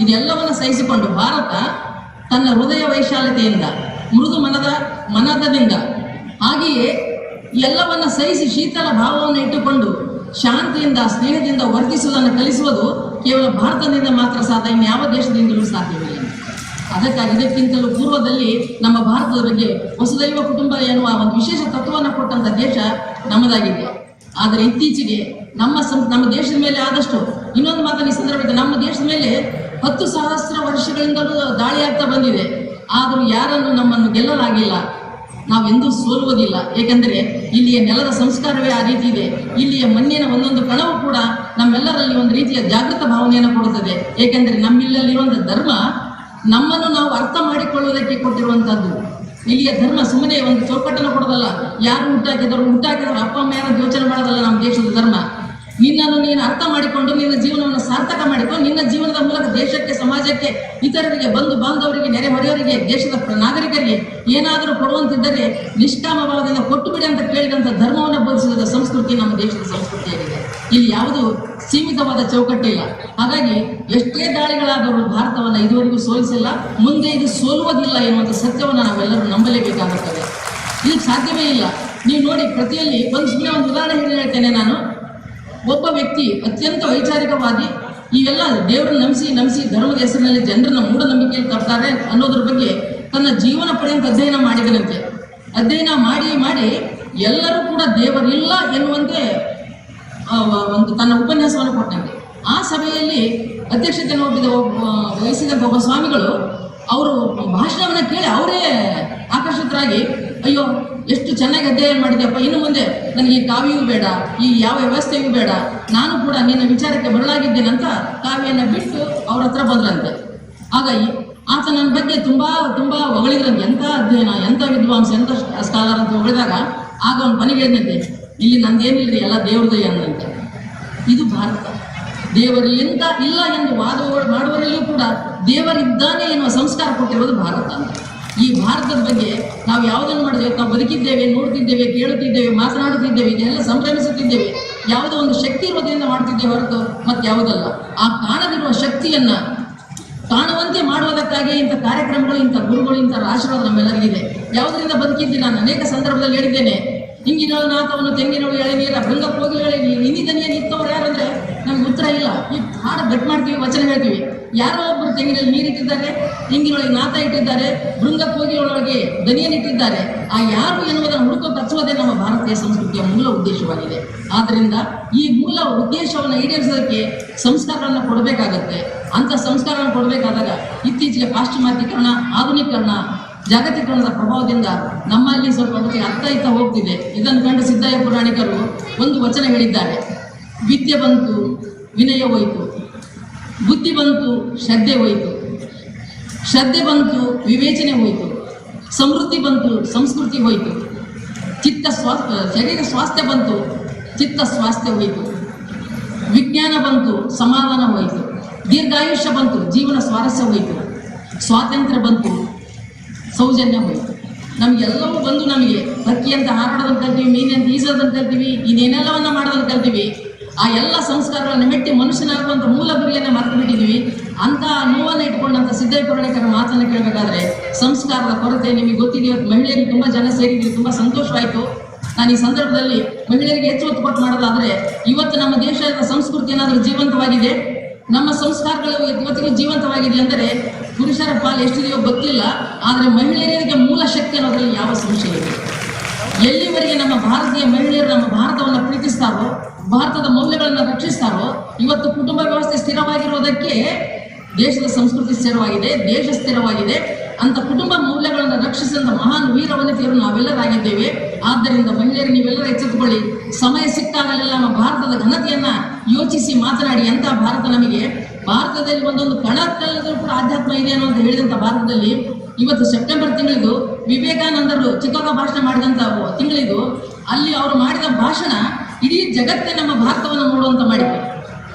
ಇದೆಲ್ಲವನ್ನು ಸಹಿಸಿಕೊಂಡು ಭಾರತ ತನ್ನ ಹೃದಯ ವೈಶಾಲ್ಯತೆಯಿಂದ, ಮೃದು ಮನದ ಮನದದಿಂದ, ಹಾಗೆಯೇ ಎಲ್ಲವನ್ನು ಸಹಿಸಿ ಶೀತಲ ಭಾವವನ್ನು ಇಟ್ಟುಕೊಂಡು, ಶಾಂತಿಯಿಂದ, ಸ್ನೇಹದಿಂದ ವರ್ತಿಸುವುದನ್ನು ಕಲಿಸುವುದು ಕೇವಲ ಭಾರತದಿಂದ ಮಾತ್ರ ಸಾಧ್ಯ, ಇನ್ಯಾವ ದೇಶದಿಂದಲೂ ಸಾಧ್ಯವಿಲ್ಲ. ಅದಕ್ಕಾಗಿ ಇದಕ್ಕಿಂತಲೂ ಪೂರ್ವದಲ್ಲಿ ನಮ್ಮ ಭಾರತದ ಬಗ್ಗೆ ವಸುದೈವ ಕುಟುಂಬ ಎನ್ನುವ ಒಂದು ವಿಶೇಷ ತತ್ವವನ್ನು ಕೊಟ್ಟಂತ ದೇಶ ನಮ್ಮದಾಗಿದೆ. ಆದರೆ ಇತ್ತೀಚೆಗೆ ನಮ್ಮ ನಮ್ಮ ದೇಶದ ಮೇಲೆ ಆದಷ್ಟು ಇನ್ನೊಂದು ಮಾತನ್ನು ಈ ಸಂದರ್ಭದಲ್ಲಿ ನಮ್ಮ ದೇಶದ ಮೇಲೆ ಹತ್ತು ಸಹಸ್ರ ವರ್ಷಗಳಿಂದಲೂ ದಾಳಿ ಆಗ್ತಾ ಬಂದಿದೆ. ಆದರೂ ಯಾರನ್ನು ನಮ್ಮನ್ನು ಗೆಲ್ಲಲಾಗಿಲ್ಲ. ನಾವೆಂದೂ ಸೋಲುವುದಿಲ್ಲ. ಏಕೆಂದರೆ ಇಲ್ಲಿಯ ನೆಲದ ಸಂಸ್ಕಾರವೇ ಆ ರೀತಿ ಇದೆ. ಇಲ್ಲಿಯ ಮಣ್ಣಿನ ಒಂದೊಂದು ಕಣವು ಕೂಡ ನಮ್ಮೆಲ್ಲರಲ್ಲಿ ಒಂದು ರೀತಿಯ ಜಾಗೃತ ಭಾವನೆಯನ್ನು ಕೊಡುತ್ತದೆ. ಏಕೆಂದರೆ ನಮ್ಮಿಲ್ಲಲ್ಲಿರುವಂಥ ಧರ್ಮ ನಮ್ಮನ್ನು ನಾವು ಅರ್ಥ ಮಾಡಿಕೊಳ್ಳುವುದಕ್ಕೆ ಕೊಟ್ಟಿರುವಂತಹದ್ದು. ಇಲ್ಲಿಯ ಧರ್ಮ ಸುಮ್ಮನೆ ಒಂದು ಚೌಕಟ್ಟನ್ನು ಕೊಡೋದಲ್ಲ. ಯಾರು ಹುಟ್ಟಾಕಿದ್ರು ಹುಟ್ಟಾಕಿದ್ರು ಅಪ್ಪ, ಅಮ್ಮ ಯಾರು ಯೋಚನೆ ಮಾಡೋದಲ್ಲ ನಮ್ಮ ದೇಶದ ಧರ್ಮ. ನಿನ್ನನ್ನು ನೀನು ಅರ್ಥ ಮಾಡಿಕೊಂಡು ನಿನ್ನ ಜೀವನವನ್ನು ಸಾರ್ಥಕ ಮಾಡಿಕೊಂಡು ನಿನ್ನ ಜೀವನದ ಮೂಲಕ ದೇಶಕ್ಕೆ, ಸಮಾಜಕ್ಕೆ, ಇತರರಿಗೆ, ಬಂಧು ಬಾಂಧವರಿಗೆ ನೆರೆಹೊರೆಯವರಿಗೆ ದೇಶದ ನಾಗರಿಕರಿಗೆ ಏನಾದರೂ ಕೊಡುವಂತಿದ್ದರೆ ನಿಷ್ಕಾಮ ಭಾವದಿಂದ ಕೊಟ್ಟು ಬಿಡಿ ಅಂತ ಕೇಳಿದಂಥ ಧರ್ಮವನ್ನು ಬೋಧಿಸಿದ ಸಂಸ್ಕೃತಿ ನಮ್ಮ ದೇಶದ ಸಂಸ್ಕೃತಿಯಾಗಿದೆ ಇಲ್ಲಿ ಯಾವುದು ಸೀಮಿತವಾದ ಚೌಕಟ್ಟಿಲ್ಲ ಹಾಗಾಗಿ ಎಷ್ಟೇ ದಾಳಿಗಳಾದರೂ ಭಾರತವನ್ನು ಇದುವರೆಗೂ ಸೋಲಿಸಿಲ್ಲ, ಮುಂದೆ ಇದು ಸೋಲುವುದಿಲ್ಲ ಎನ್ನುವಂಥ ಸತ್ಯವನ್ನು ನಾವೆಲ್ಲರೂ ನಂಬಲೇಬೇಕಾಗುತ್ತದೆ. ಇದು ಸಾಧ್ಯವೇ ಇಲ್ಲ. ನೀವು ನೋಡಿ, ಪ್ರತಿಯಲ್ಲಿ ಒಂದು ಸುಮ್ಮನೆ ಒಂದು ಉದಾಹರಣೆ ಹೇಳಿ ಹೇಳ್ತೇನೆ ನಾನು. ಒಬ್ಬ ವ್ಯಕ್ತಿ ಅತ್ಯಂತ ವೈಚಾರಿಕವಾಗಿ ಈ ಎಲ್ಲ ದೇವರನ್ನು ನಂಬಿಸಿ ನಂಬಿಸಿ ಧರ್ಮದ ಹೆಸರಿನಲ್ಲಿ ಜನರನ್ನ ಮೂಢನಂಬಿಕೆಯಲ್ಲಿ ತರ್ತಾರೆ ಅನ್ನೋದ್ರ ಬಗ್ಗೆ ತನ್ನ ಜೀವನ ಪರ್ಯಂತ ಅಧ್ಯಯನ ಮಾಡಿದನಂತೆ. ಅಧ್ಯಯನ ಮಾಡಿ ಮಾಡಿ ಎಲ್ಲರೂ ಕೂಡ ದೇವರಿಲ್ಲ ಎನ್ನುವಂತೆ ಒಂದು ತನ್ನ ಉಪನ್ಯಾಸವನ್ನು ಕೊಟ್ಟಂತೆ. ಆ ಸಭೆಯಲ್ಲಿ ಅಧ್ಯಕ್ಷತೆಯನ್ನು ನೋಡಿದ ವಹಿಸಿದಂಥ ಒಬ್ಬ ಸ್ವಾಮಿಗಳು, ಅವರು ಭಾಷಣವನ್ನು ಕೇಳಿ ಅವರೇ ಆಕರ್ಷಿತರಾಗಿ, ಅಯ್ಯೋ, ಎಷ್ಟು ಚೆನ್ನಾಗಿ ಅಧ್ಯಯನ ಮಾಡಿದ್ಯಪ್ಪ, ಇನ್ನು ಮುಂದೆ ನನಗೆ ಈ ಕಾವ್ಯವೂ ಬೇಡ, ಈ ಯಾವ ವ್ಯವಸ್ಥೆಯೂ ಬೇಡ, ನಾನು ಕೂಡ ನಿನ್ನ ವಿಚಾರಕ್ಕೆ ಬರಲಾಗಿದ್ದೇನಂತ ಕಾವ್ಯನ ಬಿಟ್ಟು ಅವ್ರ ಹತ್ರ ಬಂದ್ರಂತೆ. ಆಗ ಆತ ನನ್ನ ಬಗ್ಗೆ ತುಂಬ ತುಂಬ ಹೊಗಳಿದ್ರಂತೆ. ಎಂಥ ಅಧ್ಯಯನ, ಎಂಥ ವಿದ್ವಾಂಸ, ಎಂಥ ಸ್ಕಾಲರ್ ಅಂತ ಹೊಗಳಿದಾಗ, ಆಗ ಅವನು ಮನೆಗೆ ಹೇಳಿದಂತೆ ಇಲ್ಲಿ ನಂದೇನಿಲ್ರಿ ಎಲ್ಲ ದೇವ್ರದಯ ಅಂದಂತೆ ಇದು ಭಾರತ. ದೇವರಿಲ್ಲಿಂದ ಇಲ್ಲ ಎಂದು ವಾದ ಮಾಡುವರಲ್ಲಿಯೂ ಕೂಡ ದೇವರಿದ್ದಾನೆ ಎನ್ನುವ ಸಂಸ್ಕಾರ ಕೊಟ್ಟಿರುವುದು ಭಾರತ. ಅಂತ ಈ ಭಾರತದ ಬಗ್ಗೆ ನಾವು ಯಾವುದನ್ನು ಮಾಡಿದ್ರೆ ನಾವು ಬದುಕಿದ್ದೇವೆ, ನೋಡ್ತಿದ್ದೇವೆ, ಕೇಳುತ್ತಿದ್ದೇವೆ, ಮಾತನಾಡುತ್ತಿದ್ದೇವೆ, ಇದೆಲ್ಲ ಸಂಭ್ರಮಿಸುತ್ತಿದ್ದೇವೆ. ಯಾವುದೋ ಒಂದು ಶಕ್ತಿ ಇರುವುದರಿಂದ ಮಾಡ್ತಿದ್ದೇವೆ ಹೊರತು ಮತ್ತೆ ಯಾವುದಲ್ಲ. ಆ ಕಾಣದಿರುವ ಶಕ್ತಿಯನ್ನ ಕಾಣುವಂತೆ ಮಾಡುವುದಕ್ಕಾಗಿ ಇಂಥ ಕಾರ್ಯಕ್ರಮಗಳು, ಇಂಥ ಗುರುಗಳು, ಇಂಥ ಆಶೀರ್ವಾದ ನಮ್ಮೆಲ್ಲರಿಗಿದೆ. ಯಾವುದರಿಂದ ಬದುಕಿದ್ದೀನಿ ನಾನು ಅನೇಕ ಸಂದರ್ಭದಲ್ಲಿ ಹೇಳಿದ್ದೇನೆ. ಹಿಂಗಿನವಳು ನಾಥವನ್ನು ತೆಂಗಿನವಳು ಎಳೆನೀರ ಹಂಗ ಹೋಗಿ ಹೇಳಿ ನಿಂತವ್ರು ಯಾರಂದ್ರೆ ನಮ್ಗೆ ಉತ್ತರ ಇಲ್ಲ. ಈ ಹಾಡು ಗಟ್ ಮಾಡ್ತೀವಿ, ವಚನ ಹೇಳ್ತೀವಿ. ಯಾರೋ ಒಬ್ಬರು ತೆಂಗಿನಲ್ಲಿ ನೀರಿಟ್ಟಿದ್ದಾರೆ ಹಿಂಗಿನೊಳಗೆ ನಾಥ ಇಟ್ಟಿದ್ದಾರೆ, ಭೃಂಗ ಹೋಗಿ ಒಳಗೆ ದನಿಯನ್ನು ಇಟ್ಟಿದ್ದಾರೆ. ಆ ಯಾರು ಎನ್ನುವುದನ್ನು ಹುಡುಕೋ ತಚ್ಚುವುದೇ ನಮ್ಮ ಭಾರತೀಯ ಸಂಸ್ಕೃತಿಯ ಮೂಲ ಉದ್ದೇಶವಾಗಿದೆ. ಆದ್ದರಿಂದ ಈ ಮೂಲ ಉದ್ದೇಶವನ್ನು ಈಡೇರಿಸೋದಕ್ಕೆ ಸಂಸ್ಕಾರಗಳನ್ನು ಕೊಡಬೇಕಾಗತ್ತೆ. ಅಂತ ಸಂಸ್ಕಾರವನ್ನು ಕೊಡಬೇಕಾದಾಗ ಇತ್ತೀಚೆಗೆ ಪಾಶ್ಚಿಮಾತ್ಯೀಕರಣ, ಆಧುನೀಕರಣ ಜಾಗತೀಕರಣದ ಪ್ರಭಾವದಿಂದ ನಮ್ಮಲ್ಲಿ ಸ್ವಲ್ಪ ಮಟ್ಟಿಗೆ ಅರ್ಥ ಇತ್ತ ಹೋಗ್ತಿದೆ. ಇದನ್ನು ಕಂಡು ಸಿದ್ದಯ್ಯ ಪುರಾಣಿಕರು ಒಂದು ವಚನ ಹೇಳಿದ್ದಾರೆ. ವಿದ್ಯೆ ಬಂತು, ವಿನಯ ಹೋಯಿತು. ಬುದ್ಧಿ ಬಂತು, ಶ್ರದ್ಧೆ ಹೋಯಿತು. ಶ್ರದ್ಧೆ ಬಂತು, ವಿವೇಚನೆ ಹೋಯಿತು. ಸಮೃದ್ಧಿ ಬಂತು, ಸಂಸ್ಕೃತಿ ಹೋಯಿತು. ಚಿತ್ತ ಸ್ವಾಸ್ಥ್ಯ ಶರೀರ ಸ್ವಾಸ್ಥ್ಯ ಬಂತು, ಚಿತ್ತ ಸ್ವಾಸ್ಥ್ಯ ಹೋಯಿತು. ವಿಜ್ಞಾನ ಬಂತು, ಸಮಾಧಾನ ಹೋಯಿತು. ದೀರ್ಘಾಯುಷ್ಯ ಬಂತು, ಜೀವನ ಸ್ವಾರಸ್ಯ ಹೋಯಿತು. ಸ್ವಾತಂತ್ರ್ಯ ಬಂತು ಸೌಜನ್ಯ ಹೋಯಿತು ನಮಗೆಲ್ಲವೂ ಬಂದು ನಮಗೆ ಹಕ್ಕಿ ಅಂತ ಹಾರಾಡೋದನ್ನು ಕಲ್ತೀವಿ ಮೀನಂತ ಈಸೋದನ್ನು ಕಲ್ತೀವಿ ಇನ್ನೇನೆಲ್ಲವನ್ನ ಮಾಡೋದನ್ನು ಕಲ್ತೀವಿ ಆ ಎಲ್ಲ ಸಂಸ್ಕಾರಗಳನ್ನು ಮೆಟ್ಟಿ ಮನುಷ್ಯನಾಗುವಂಥ ಮೂಲ ಗುರಿಯನ್ನು ಮರೆತು ಬಿಟ್ಟಿದ್ದೀವಿ. ಅಂತ ನೋವನ್ನು ಇಟ್ಕೊಂಡಂಥ ಸಿದ್ದಯ್ಯ ಪುರಾಣಿಕರ ಮಾತನ್ನು ಕೇಳಬೇಕಾದ್ರೆ, ಸಂಸ್ಕಾರದ ಕೊರತೆ ನಿಮಗೆ ಗೊತ್ತಿದೆಯೋ ಮಹಿಳೆಯರಿಗೆ ತುಂಬ ಜನ ಸೇರಿದ್ರಿ ತುಂಬ ಸಂತೋಷವಾಯಿತು. ನಾನು ಈ ಸಂದರ್ಭದಲ್ಲಿ ಮಹಿಳೆಯರಿಗೆ ಹೆಚ್ಚು ಒತ್ತು ಕೊಟ್ಟು ಮಾಡೋದಾದರೆ, ಇವತ್ತು ನಮ್ಮ ದೇಶದ ಸಂಸ್ಕೃತಿ ಏನಾದರೂ ಜೀವಂತವಾಗಿದೆ? ನಮ್ಮ ಸಂಸ್ಕಾರಗಳು ಇವತ್ತಿಗೂ ಜೀವಂತವಾಗಿದೆ ಅಂದರೆ ಪುರುಷರ ಪಾಲು ಎಷ್ಟಿದೆಯೋ ಗೊತ್ತಿಲ್ಲ, ಆದರೆ ಮಹಿಳೆಯರಿಗೆ ಮೂಲ ಶಕ್ತಿ ಅನ್ನೋದ್ರಲ್ಲಿ ಯಾವ ಸಂಶಯ ಇದೆ ಎಲ್ಲಿವರೆಗೆ ನಮ್ಮ ಭಾರತೀಯ ಮಹಿಳೆಯರು ನಮ್ಮ ಭಾರತವನ್ನು ಪ್ರೀತಿಸ್ತಾರೋ, ಭಾರತದ ಮೌಲ್ಯಗಳನ್ನು ರಕ್ಷಿಸ್ತಾರೋ, ಇವತ್ತು ಕುಟುಂಬ ವ್ಯವಸ್ಥೆ ಸ್ಥಿರವಾಗಿರೋದಕ್ಕೆ ದೇಶದ ಸಂಸ್ಕೃತಿ ಸ್ಥಿರವಾಗಿದೆ, ದೇಶ ಸ್ಥಿರವಾಗಿದೆ ಅಂತ ಕುಟುಂಬ ಮೌಲ್ಯಗಳನ್ನು ರಕ್ಷಿಸಿದ ಮಹಾನ್ ವೀರ ವನಿತೆಯರು ನಾವೆಲ್ಲರಾಗಿದ್ದೇವೆ ಆದ್ದರಿಂದ ಮಹಿಳೆಯರು ನೀವೆಲ್ಲರೂ ಎಚ್ಚೆತ್ತುಕೊಳ್ಳಿ. ಸಮಯ ಸಿಕ್ಕಾಗಲೆಲ್ಲ ನಮ್ಮ ಭಾರತದ ಘನತೆಯನ್ನು ಯೋಚಿಸಿ ಮಾತನಾಡಿ ಅಂತ ಭಾರತ ನಮಗೆ ಭಾರತದಲ್ಲಿ ಒಂದೊಂದು ಕಣಕ್ಕಲ್ಲದರೂ ಕೂಡ ಆಧ್ಯಾತ್ಮ ಇದೆ ಅನ್ನೋ ಅಂತ ಹೇಳಿದಂಥ ಭಾರತದಲ್ಲಿ ಇವತ್ತು ಸೆಪ್ಟೆಂಬರ್ ತಿಂಗಳಿದು ವಿವೇಕಾನಂದರು ಚಿಕಾಗೋ ಭಾಷಣ ಮಾಡಿದಂಥ ತಿಂಗಳಿದು ಅಲ್ಲಿ ಅವರು ಮಾಡಿದ ಭಾಷಣ ಇಡೀ ಜಗತ್ತೇ ನಮ್ಮ ಭಾರತವನ್ನು ನೋಡುವಂತ ಮಾಡಿದ್ರು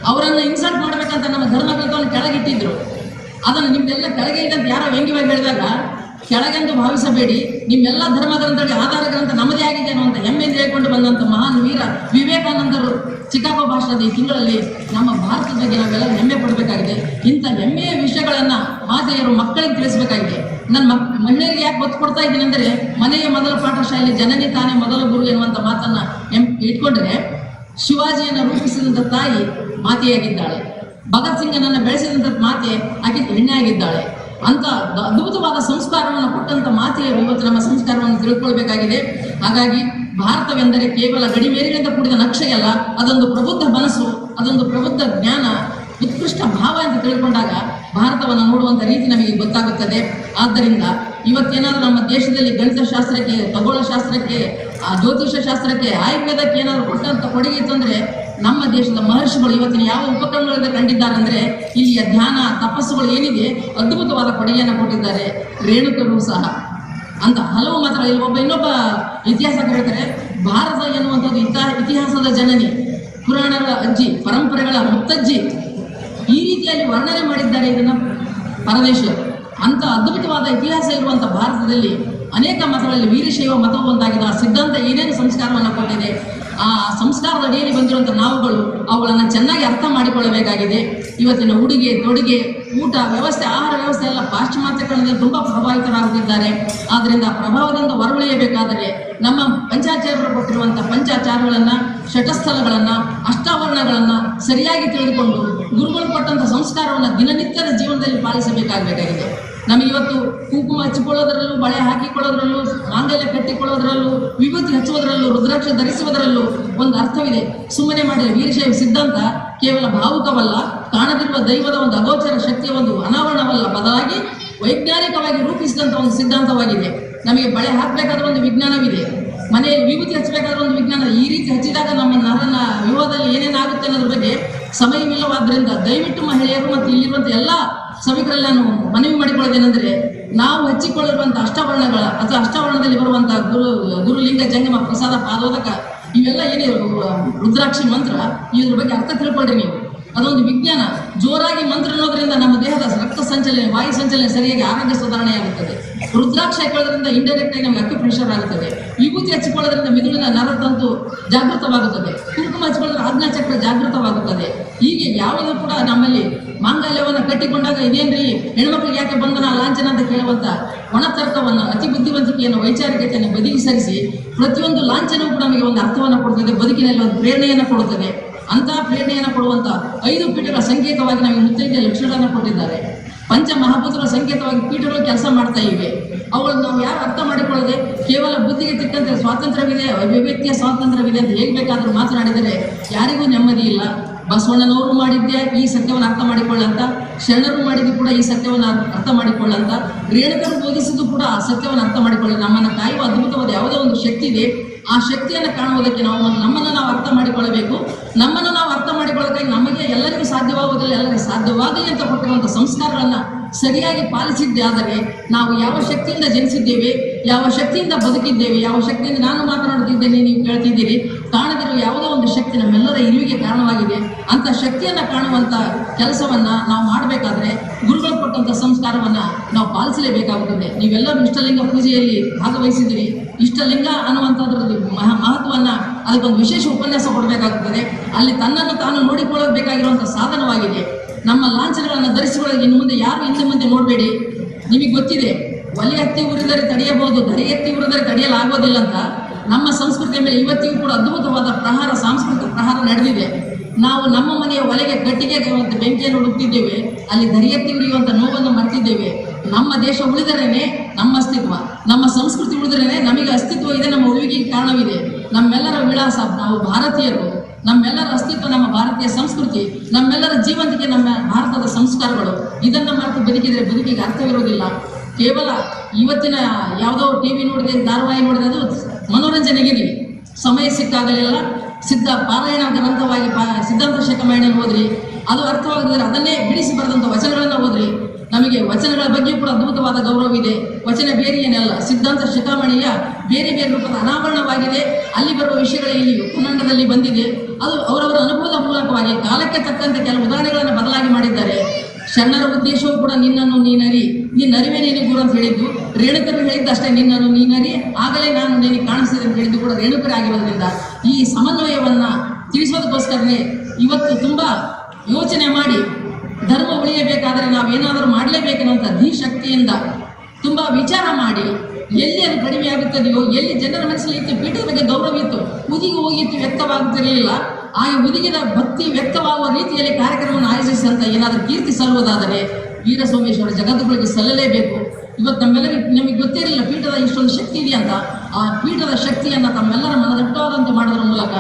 ಅವರನ್ನು ಇನ್ಸಲ್ಟ್ ಮಾಡಬೇಕಂತ ನಮ್ಮ ಧರ್ಮಗ್ರಂಥವನ್ನು ಕೆಳಗಿಟ್ಟಿದ್ರು. ಅದನ್ನು ನಿಮ್ಮೆಲ್ಲ ಕೆಳಗೆ ಇದ್ದಂತ ಯಾರೋ ವ್ಯಂಗ್ಯವಾಗಿ ಹೇಳಿದಾಗ, ಕೆಳಗೆಂದು ಭಾವಿಸಬೇಡಿ, ನಿಮ್ಮೆಲ್ಲ ಧರ್ಮಗ್ರಂಥಗಳಿಗೆ ಆಧಾರ ಗ್ರಂಥ ನಮ್ಮದೇ ಆಗಿದೆ ಅನ್ನುವಂಥ ಹೆಮ್ಮೆಯಿಂದ ಹೇಳ್ಕೊಂಡು ಬಂದಂಥ ಮಹಾನ್ ವೀರ ವಿವೇಕಾನಂದರು ಚಿಕ್ಕಪ್ಪ ಭಾಷಣದ ಈ ತಿಂಗಳಲ್ಲಿ ನಮ್ಮ ಭಾರತದ ಬಗ್ಗೆ ನಾವೆಲ್ಲ ಹೆಮ್ಮೆ ಪಡಬೇಕಾಗಿದೆ. ಇಂಥ ಹೆಮ್ಮೆಯ ವಿಷಯಗಳನ್ನು ಮಾತೆಯರು ಮಕ್ಕಳಿಗೆ ತಿಳಿಸಬೇಕಾಗಿದೆ. ನನ್ನ ಮಕ್, ಮಹಿಳೆಯರಿಗೆ ಯಾಕೆ ಒತ್ತು ಕೊಡ್ತಾ ಇದ್ದೀನಿ ಅಂದರೆ, ಮನೆಯ ಮೊದಲ ಪಾಠಶಾಲೆ ಜನನಿ ತಾನೇ ಮೊದಲ ಗುರು ಎನ್ನುವಂಥ ಮಾತನ್ನ ಎಂ- ಇಟ್ಕೊಂಡ್ರೆ ಶಿವಾಜಿಯನ್ನು ರೂಪಿಸಿದಂಥ ತಾಯಿ ಮಾತೆಯಾಗಿದ್ದಾಳೆ. ಭಗತ್ ನನ್ನ ಬೆಳೆಸಿದಂಥ ಮಾತೆ ಆಕೆ ಹೆಣ್ಣಾಗಿದ್ದಾಳೆ. ಅಂತ ಅದ್ಭುತವಾದ ಸಂಸ್ಕಾರವನ್ನು ಕೊಟ್ಟಂತ ಮಾತೆಯ ಇವತ್ತು ನಮ್ಮ ಸಂಸ್ಕಾರವನ್ನು ತಿಳ್ಕೊಳ್ಬೇಕಾಗಿದೆ. ಹಾಗಾಗಿ ಭಾರತವೆಂದರೆ ಕೇವಲ ಗಡಿಮೇರಿನಿಂದ ಕೂಡಿದ ನಕ್ಷೆಯಲ್ಲ, ಅದೊಂದು ಪ್ರಬುದ್ಧ ಮನಸ್ಸು, ಅದೊಂದು ಪ್ರಬುದ್ಧ ಜ್ಞಾನ, ಉತ್ಕೃಷ್ಟ ಭಾವ ಅಂತ ತಿಳ್ಕೊಂಡಾಗ ಭಾರತವನ್ನು ನೋಡುವಂಥ ರೀತಿ ನಮಗೆ ಗೊತ್ತಾಗುತ್ತದೆ. ಆದ್ದರಿಂದ ಇವತ್ತೇನಾದ್ರೂ ನಮ್ಮ ದೇಶದಲ್ಲಿ ಗಣಿತ ಶಾಸ್ತ್ರಕ್ಕೆ, ಖಗೋಳ ಶಾಸ್ತ್ರಕ್ಕೆ, ಆ ಜ್ಯೋತಿಷ ಶಾಸ್ತ್ರಕ್ಕೆ, ಆಯುರ್ವೇದಕ್ಕೆ ಏನಾದರೂ ಕೊಟ್ಟಂತ ಕೊಡುಗೆ ಇತ್ತಂದ್ರೆ ನಮ್ಮ ದೇಶದ ಮಹರ್ಷಿಗಳು ಇವತ್ತಿನ ಯಾವ ಉಪಕರಣಗಳಿಂದ ಕಂಡಿದ್ದಾರೆ ಅಂದ್ರೆ ಇಲ್ಲಿಯ ಧ್ಯಾನ, ತಪಸ್ಸುಗಳು ಏನಿದೆ ಅದ್ಭುತವಾದ ಕೊಡುಗೆಯನ್ನು ಕೊಟ್ಟಿದ್ದಾರೆ, ರೇಣುಕರು ಸಹ. ಅಂತ ಹಲವು ಮಾತ್ರ, ಇಲ್ಲಿ ಒಬ್ಬ ಇನ್ನೊಬ್ಬ ಇತಿಹಾಸ ಕೇಳ್ತಾರೆ ಭಾರತ ಎನ್ನುವಂಥದ್ದು ಇತಿಹಾಸ ಇತಿಹಾಸದ ಜನನಿ, ಪುರಾಣಗಳ ಅಜ್ಜಿ, ಪರಂಪರೆಗಳ ಮುತ್ತಜ್ಜಿ. ಈ ರೀತಿಯಲ್ಲಿ ವರ್ಣನೆ ಮಾಡಿದ್ದಾರೆ ಇದನ್ನು ಪರದೇಶಿಯರು ಅಂತ ಅದ್ಭುತವಾದ ಇತಿಹಾಸ ಇರುವಂಥ ಭಾರತದಲ್ಲಿ ಅನೇಕ ಮತಗಳಲ್ಲಿ ವೀರಶೈವ ಮತವು ಒಂದಾಗಿದೆ ಆ ಸಿದ್ಧಾಂತ ಏನೇನು ಸಂಸ್ಕಾರವನ್ನು ಕೊಟ್ಟಿದೆ ಆ ಸಂಸ್ಕಾರದ ಅಡಿಯಲ್ಲಿ ಬಂದಿರುವಂಥ ನಾವುಗಳು, ಅವುಗಳನ್ನು ಚೆನ್ನಾಗಿ ಅರ್ಥ ಮಾಡಿಕೊಳ್ಳಬೇಕಾಗಿದೆ. ಇವತ್ತಿನ ಉಡುಗೆ, ತೊಡುಗೆ, ಊಟ, ವ್ಯವಸ್ಥೆ, ಆಹಾರ ವ್ಯವಸ್ಥೆ ಎಲ್ಲ ಪಾಶ್ಚಿಮಾತ್ಯಕರಣದಿಂದ ತುಂಬ ಪ್ರಭಾವಿತರಾಗುತ್ತಿದ್ದಾರೆ. ಆದ್ದರಿಂದ ಪ್ರಭಾವದಿಂದ ಹೊರಗುಳಿಯಬೇಕಾದರೆ ನಮ್ಮ ಪಂಚಾಚಾರ್ಯರು ಕೊಟ್ಟಿರುವಂಥ ಪಂಚಾಚಾರಗಳನ್ನು ಶಟಸ್ಥಲಗಳನ್ನು ಅಷ್ಟಾವರಣಗಳನ್ನು ಸರಿಯಾಗಿ ತಿಳಿದುಕೊಂಡು ಗುರುಗಳು ಕೊಟ್ಟಂಥ ಸಂಸ್ಕಾರವನ್ನು ದಿನನಿತ್ಯದ ಜೀವನದಲ್ಲಿ ಪಾಲಿಸಬೇಕಾಗಬೇಕಾಗಿದೆ. ನಮಗೆ ಇವತ್ತು ಕುಂಕುಮ ಹಚ್ಚಿಕೊಳ್ಳೋದ್ರಲ್ಲೂ, ಬಳೆ ಹಾಕಿಕೊಳ್ಳೋದ್ರಲ್ಲೂ, ಮಾಂಗಲ್ಯ ಕಟ್ಟಿಕೊಳ್ಳೋದ್ರಲ್ಲೂ, ವಿಭೂತಿ ಹಚ್ಚುವುದರಲ್ಲೂ, ರುದ್ರಾಕ್ಷ ಧರಿಸುವುದರಲ್ಲೂ ಒಂದು ಅರ್ಥವಿದೆ. ಸುಮ್ಮನೆ ಮಾಡಿದ ವೀರಶೈವ ಸಿದ್ಧಾಂತ ಕೇವಲ ಭಾವುಕವಲ್ಲ, ಕಾಣದಿರುವ ದೈವದ ಒಂದು ಅಗೋಚರ ಶಕ್ತಿಯ ಒಂದು ಅನಾವರಣವಲ್ಲ, ಬದಲಾಗಿ ವೈಜ್ಞಾನಿಕವಾಗಿ ರೂಪಿಸಿದಂಥ ಒಂದು ಸಿದ್ಧಾಂತವಾಗಿದೆ. ನಮಗೆ ಬಳೆ ಹಾಕಬೇಕಾದ ಒಂದು ವಿಜ್ಞಾನವಿದೆ. ಮನೆಯಲ್ಲಿ ವಿಭೂತಿ ಹಚ್ಚಬೇಕಾದ ಒಂದು ವಿಜ್ಞಾನ ಈ ರೀತಿ ಹಚ್ಚಿದಾಗ ನಮ್ಮ ನರನ ವಿವಾಹದಲ್ಲಿ ಏನೇನಾಗುತ್ತೆ ಅನ್ನೋದ್ರ ಬಗ್ಗೆ ಸಮಯವಿಲ್ಲವಾದ್ರಿಂದ ದಯವಿಟ್ಟು ಮಹಿಳೆಯರು ಮತ್ತು ಇಲ್ಲಿರುವಂಥ ಎಲ್ಲ ಸಭಿಕರಲ್ಲಿ ನಾನು ಮನವಿ ಮಾಡಿಕೊಳ್ಳೋದೇನೆಂದರೆ ನಾವು ಹಚ್ಚಿಕೊಳ್ಳಿರುವಂಥ ಅಷ್ಟವರ್ಣಗಳ ಅಥವಾ ಅಷ್ಟವರ್ಣದಲ್ಲಿ ಬರುವಂಥ ಗುರು, ಗುರುಲಿಂಗ, ಜಂಗಮ, ಪ್ರಸಾದ ಪಾದೋದಕ ಇವೆಲ್ಲ ಏನೇ ರುದ್ರಾಕ್ಷಿ ಮಂತ್ರ. ಇದ್ರ ಬಗ್ಗೆ ಅರ್ಥ ತಿಳ್ಕೊಳ್ರಿ ನೀವು. ಅದೊಂದು ವಿಜ್ಞಾನ. ಜೋರಾಗಿ ಮಂತ್ರ ಅನ್ನೋದ್ರಿಂದ ನಮ್ಮ ದೇಹದ ರಕ್ತ ಸಂಚಲನೆ, ವಾಯು ಸಂಚಲನೆ ಸರಿಯಾಗಿ ಆರೋಗ್ಯ ಸುಧಾರಣೆ ಆಗುತ್ತದೆ. ರುದ್ರಾಕ್ಷ ಹಾಕೊಳ್ಳೋದ್ರಿಂದ ಇಂಡೈರೆಕ್ಟ್ ಆಗಿ ನಮಗೆ ಅಕ್ಯುಪ್ರೆಷರ್ ಆಗುತ್ತದೆ. ವಿಭೂತಿ ಹಚ್ಚಿಕೊಳ್ಳೋದ್ರಿಂದ ಮಿದುಳಿನ ನರತಂತು ಜಾಗೃತವಾಗುತ್ತದೆ. ಕುಂಕುಮ ಆಜ್ಞಾ ಚಕ್ರ ಜಾಗೃತವಾಗುತ್ತದೆ. ಹೀಗೆ ಯಾವುದೂ ಕೂಡ ನಮ್ಮಲ್ಲಿ ಮಾಂಗಲ್ಯವನ್ನು ಕಟ್ಟಿಕೊಂಡಾಗ ಇದೇನ್ರಿ? ಹೆಣ್ಮಕ್ಳಿಗೆ ಯಾಕೆ ಬಂಧನ, ಲಾಂಛನ ಅಂತ ಕೇಳುವಂತ ಒಣತರ್ಕವನ್ನು, ಅತಿ ಬುದ್ಧಿವಂತಿಕೆಯನ್ನು, ವೈಚಾರಿಕತೆಯನ್ನು ಬದಿಗೆ ಸರಿಸಿ ಪ್ರತಿಯೊಂದು ಲಾಂಛನವೂ ಕೂಡ ನಮಗೆ ಒಂದು ಅರ್ಥವನ್ನು ಕೊಡುತ್ತದೆ ಬದುಕಿನಲ್ಲಿ ಒಂದು ಪ್ರೇರಣೆಯನ್ನು ಕೊಡುತ್ತದೆ. ಅಂತಹ ಪ್ರೇರಣೆಯನ್ನು ಕೊಡುವಂಥ ಐದು ಪೀಠಗಳ ಸಂಕೇತವಾಗಿ ನಮಗೆ ಮುತ್ತೈದೆ ಲಕ್ಷಣಗಳನ್ನು ಕೊಟ್ಟಿದ್ದಾರೆ. ಪಂಚ ಮಹಾಭೂತಗಳ ಸಂಕೇತವಾಗಿ ಪೀಠಗಳು ಕೆಲಸ ಮಾಡ್ತಾ ಇವೆ. ಅವುಗಳನ್ನು ನಾವು ಯಾರು ಅರ್ಥ ಮಾಡಿಕೊಳ್ಳದೆ ಕೇವಲ ಬುದ್ಧಿಗೆ ತಕ್ಕಂತೆ ಸ್ವಾತಂತ್ರ್ಯವಿದೆ, ಅಭಿವ್ಯಕ್ತಿಯ ಸ್ವಾತಂತ್ರ್ಯವಿದೆ ಅಂತ ಹೇಗೆ ಬೇಕಾದರೂ ಮಾತನಾಡಿದರೆ ಯಾರಿಗೂ ನೆಮ್ಮದಿ ಇಲ್ಲ. ಬಸವಣ್ಣನವರು ಮಾಡಿದ್ದೆ ಈ ಸತ್ಯವನ್ನು ಅರ್ಥ ಮಾಡಿಕೊಳ್ಳಂತ, ಶರಣರು ಮಾಡಿದ್ದು ಕೂಡ ಈ ಸತ್ಯವನ್ನು ಅರ್- ಅರ್ಥ ಮಾಡಿಕೊಳ್ಳಂತ, ರೇಣುಕರು ಬೋಧಿಸಿದ್ದು ಕೂಡ ಆ ಸತ್ಯವನ್ನು ಅರ್ಥ ಮಾಡಿಕೊಳ್ಳಿ. ನಮ್ಮನ್ನು ಕಾಯುವ ಅದ್ಭುತವಾದ ಯಾವುದೋ ಒಂದು ಶಕ್ತಿ ಇದೆ. ಆ ಶಕ್ತಿಯನ್ನು ಕಾಣುವುದಕ್ಕೆ ನಾವು ನಮ್ಮನ್ನು ನಾವು ಅರ್ಥ ಮಾಡಿಕೊಳ್ಳಬೇಕು. ನಮ್ಮನ್ನು ನಾವು ಅರ್ಥ ಮಾಡಿಕೊಳ್ಳೋದಕ್ಕೆ ನಮಗೆ ಎಲ್ಲರಿಗೂ ಸಾಧ್ಯವಾಗುವುದಿಲ್ಲ, ಎಲ್ಲರಿಗೂ ಸಾಧ್ಯವಾಗಲಿ ಅಂತ ಕೊಟ್ಟಿರುವಂಥ ಸಂಸ್ಕಾರಗಳನ್ನು ಸರಿಯಾಗಿ ಪಾಲಿಸಿದ್ದೆ ಆದರೆ ನಾವು ಯಾವ ಶಕ್ತಿಯಿಂದ ಜನಿಸಿದ್ದೇವೆ, ಯಾವ ಶಕ್ತಿಯಿಂದ ಬದುಕಿದ್ದೇವೆ, ಯಾವ ಶಕ್ತಿಯಿಂದ ನಾನು ಮಾತನಾಡುತ್ತಿದ್ದೇನೆ ನೀವು ಕೇಳ್ತಿದ್ದೀರಿ, ಕಾಣದಿರುವ ಯಾವುದೋ ಒಂದು ಶಕ್ತಿ ನಮ್ಮೆಲ್ಲರ ಇರುವಿಗೆ ಕಾರಣವಾಗಿದೆ. ಅಂತ ಶಕ್ತಿಯನ್ನು ಕಾಣುವಂಥ ಕೆಲಸವನ್ನ ನಾವು ಮಾಡಬೇಕಾದ್ರೆ ಗುರುಗಳು ಕೊಟ್ಟಂಥ ಸಂಸ್ಕಾರವನ್ನ ನಾವು ಪಾಲಿಸಲೇಬೇಕಾಗುತ್ತದೆ. ನೀವೆಲ್ಲರೂ ಇಷ್ಟಲಿಂಗ ಪೂಜೆಯಲ್ಲಿ ಭಾಗವಹಿಸಿದಿರಿ ಇಷ್ಟಲಿಂಗ ಅನ್ನುವಂಥದ್ರಲ್ಲಿ ಮಹ ಮಹತ್ವವನ್ನು ಅದಕ್ಕೊಂದು ವಿಶೇಷ ಉಪನ್ಯಾಸ ಕೊಡಬೇಕಾಗ್ತದೆ. ಅಲ್ಲಿ ತನ್ನನ್ನು ತಾನು ನೋಡಿಕೊಳ್ಳಬೇಕಾಗಿರುವಂಥ ಸಾಧನವಾಗಿದೆ. ನಮ್ಮ ಲಾಂಛನಗಳನ್ನು ಧರಿಸಿಕೊಳ್ಳಲು ಇನ್ನು ಮುಂದೆ ಯಾರು ಹಿಂದೆ ಮುಂದೆ ನೋಡಬೇಡಿ. ನಿಮಗೆ ಗೊತ್ತಿದೆ, ಒಲೆ ಹತ್ತಿ ಉರಿದರೆ ತಡೆಯಬಹುದು, ಧರೆ ಎತ್ತಿ ಉರಿದರೆ ತಡೆಯಲಾಗೋದಿಲ್ಲ ಅಂತ ನಮ್ಮ ಸಂಸ್ಕೃತಿಯ ಮೇಲೆ ಇವತ್ತಿಗೂ ಕೂಡ ಅದ್ಭುತವಾದ ಪ್ರಹಾರ, ಸಾಂಸ್ಕೃತಿಕ ಪ್ರಹಾರ ನಡೆದಿದೆ. ನಾವು ನಮ್ಮ ಮನೆಯ ಒಲೆಗೆ ಮತ್ತು ಬೆಂಕಿಯನ್ನು ಹುಡುಕ್ತಿದ್ದೇವೆ, ಅಲ್ಲಿ ಧರಿ ಎತ್ತಿ ಉರಿಯುವಂಥ ನೋವನ್ನು ಮರ್ತಿದ್ದೇವೆ ನಮ್ಮ ದೇಶ ಉಳಿದರೇನೆ ನಮ್ಮ ಅಸ್ತಿತ್ವ, ನಮ್ಮ ಸಂಸ್ಕೃತಿ ಉಳಿದರೇನೆ ನಮಗೆ ಅಸ್ತಿತ್ವ ಇದೆ, ನಮ್ಮ ಉಳಿವಿಗೆ ಕಾರಣವಿದೆ. ನಮ್ಮೆಲ್ಲರ ವಿಳಾಸ ನಾವು ಭಾರತೀಯರು, ನಮ್ಮೆಲ್ಲರ ಅಸ್ತಿತ್ವ ನಮ್ಮ ಭಾರತೀಯ ಸಂಸ್ಕೃತಿ, ನಮ್ಮೆಲ್ಲರ ಜೀವಂತಿಕೆ ನಮ್ಮ ಭಾರತದ ಸಂಸ್ಕಾರಗಳು. ಇದನ್ನು ಮರೆತು ಬದುಕಿದರೆ ಬದುಕಿಗೆ ಅರ್ಥವಿರುವುದಿಲ್ಲ. ಕೇವಲ ಇವತ್ತಿನ ಯಾವುದೋ ಟಿ ವಿ ನೋಡಿದೆ, ಧಾರಾವಾಹಿ ನೋಡಿದೆ, ಅದು ಮನೋರಂಜನೆಗಿರಿ. ಸಮಯ ಸಿಕ್ಕಾಗಲಿಲ್ಲ. ಸಿದ್ಧ ಪಾರಾಯಣ ಗ್ರಂಥವಾಗಿ ಪಾ, ಸಿದ್ಧಾಂತ ಶಕಮಾಯಣ ಓದ್ರಿ. ಅದು ಅರ್ಥವಾಗದಿದ್ರೆ ಅದನ್ನೇ ಬಿಡಿಸಿ ಬರೆದಂಥ ವಚನಗಳನ್ನು ಓದ್ರಿ. ನಮಗೆ ವಚನಗಳ ಬಗ್ಗೆ ಕೂಡ ಅದ್ಭುತವಾದ ಗೌರವ ಇದೆ. ವಚನ ಬೇರೆ ಏನಲ್ಲ, ಸಿದ್ಧಾಂತ ಶಿಖಾಮಣಿಯ ಬೇರೆ ಬೇರೆ ರೂಪದ ಅನಾವರಣವಾಗಿದೆ. ಅಲ್ಲಿ ಬರುವ ವಿಷಯಗಳು ಇಲ್ಲಿ ಕನ್ನಡದಲ್ಲಿ ಬಂದಿದೆ. ಅದು ಅವರವರ ಅನುಭವದ ಮೂಲಕವಾಗಿ ಕಾಲಕ್ಕೆ ತಕ್ಕಂತೆ ಕೆಲವು ಉದಾಹರಣೆಗಳನ್ನು ಬದಲಾಗಿ ಮಾಡಿದ್ದಾರೆ. ಶರಣರ ಉದ್ದೇಶವೂ ಕೂಡ ನಿನ್ನನ್ನು ನೀನರಿ ನೀನು ಅರಿವೆ ನೀನು ಗುರು ಅಂತ ಹೇಳಿದ್ದು. ರೇಣುಕರು ಹೇಳಿದ್ದಷ್ಟೇ ನಿನ್ನನ್ನು ನೀನರಿ ಆಗಲೇ ನಾನು ನಿನಗೆ ಕಾಣಿಸಿದೆ ಅಂತ ಹೇಳಿದ್ದು ಕೂಡ ರೇಣುಕರೇ ಆಗಿರೋದ್ರಿಂದ. ಈ ಸಮನ್ವಯವನ್ನ ತಿಳಿಸೋದಕ್ಕೋಸ್ಕರನೇ ಇವತ್ತು ತುಂಬಾ ಯೋಚನೆ ಮಾಡಿ, ಧರ್ಮ ಉಳಿಯಬೇಕಾದರೆ ನಾವೇನಾದರೂ ಮಾಡಲೇಬೇಕನ್ನುವಂಥ ಧೀಶಕ್ತಿಯಿಂದ ತುಂಬಾ ವಿಚಾರ ಮಾಡಿ, ಎಲ್ಲಿ ಅದು ಕಡಿಮೆ ಆಗುತ್ತದೆಯೋ, ಎಲ್ಲಿ ಜನರ ಮನಸ್ಸಲ್ಲಿ ಇತ್ತು ಪೀಠದ ಬಗ್ಗೆ ಗೌರವ ಇತ್ತು ಉದಿಗೆ ಹೋಗಿತ್ತು ವ್ಯಕ್ತವಾಗುತ್ತಿರಲಿಲ್ಲ. ಆ ಉದಿಗಿನ ಭಕ್ತಿ ವ್ಯಕ್ತವಾಗುವ ರೀತಿಯಲ್ಲಿ ಕಾರ್ಯಕ್ರಮವನ್ನು ಆಯೋಜಿಸಿ ಅಂತ ಏನಾದರೂ ಕೀರ್ತಿ ಸಲ್ಲುವುದಾದರೆ ವೀರ ಸೋಮೇಶ್ವರ ಜಗತ್ತುಗಳಿಗೆ ಸಲ್ಲಲೇಬೇಕು. ಇವತ್ತು ನಮ್ಮೆಲ್ಲರಿಗೂ, ನಿಮಗೆ ಗೊತ್ತಿರಲಿಲ್ಲ, ಪೀಠದ ಇಷ್ಟೊಂದು ಶಕ್ತಿ ಇದೆ ಅಂತ ಆ ಪೀಠದ ಶಕ್ತಿಯನ್ನು ತಮ್ಮೆಲ್ಲರ ಮನದಟ್ಟವಾದಂತೆ ಮಾಡೋದ್ರ ಮೂಲಕ